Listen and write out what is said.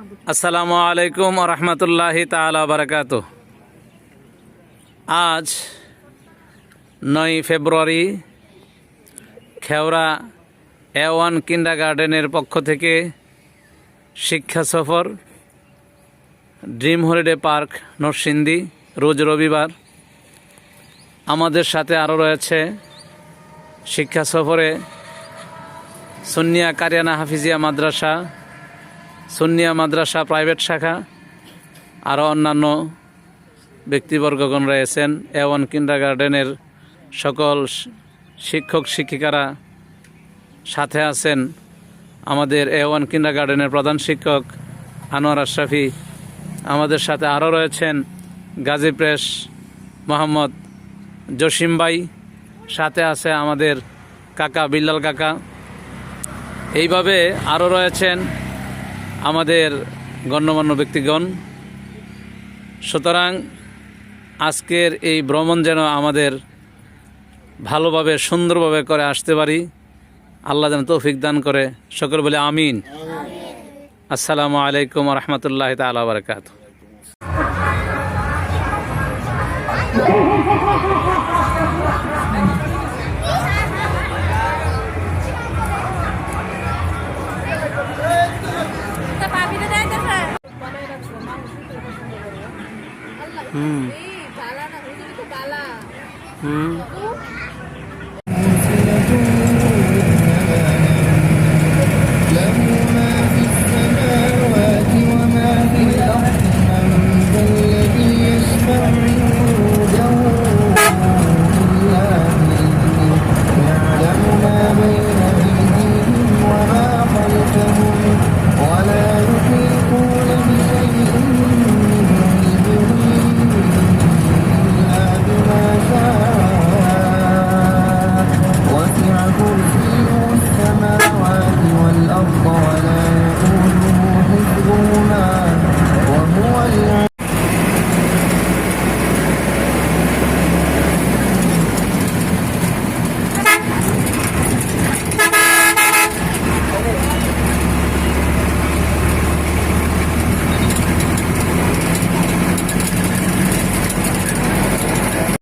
আসসালামু আলাইকুম রহমতুল্লাহি তালা বারকাত আজ নয় ফেব্রুয়ারি খেওড়া এ ওয়ান কিন্ডার গার্ডেনের পক্ষ থেকে শিক্ষা সফর, ড্রিম হলিডে পার্ক, নরসিংদী, রোজ রবিবার। আমাদের সাথে আরও রয়েছে শিক্ষা সফরে সুন্নিয়া কারিয়ানা হাফিজিয়া মাদ্রাসা সুন্নিয়া মাদ্রাসা প্রাইভেট শাখা আরও অন্যান্য ব্যক্তিবর্গগণ রয়েছেন এ ওয়ান কিন্ডার গার্ডেনের সকল শিক্ষক, শিক্ষিকারা সাথে আছেন আমাদের এ ওয়ান কিন্ডার গার্ডেনের প্রধান শিক্ষক আনোয়ার আশরাফি। আমাদের সাথে আরও রয়েছেন গাজী প্রেস মোহাম্মদ জসিম ভাই। সাথে আছে আমাদের কাকা, বিল্লাল কাকা। এইভাবে আরও রয়েছেন আমাদের গণ্যমান্য ব্যক্তিগণ সুতরাং আজকের এই ভ্রমণ যেন আমাদের ভালোভাবে সুন্দরভাবে করে আসতে পারি। আল্লাহ যেন তৌফিক দান করে। সকল বলে আমিন। আসসালামু আলাইকুম রহমতুল্লাহ তালা বারকাত হুম। হুম।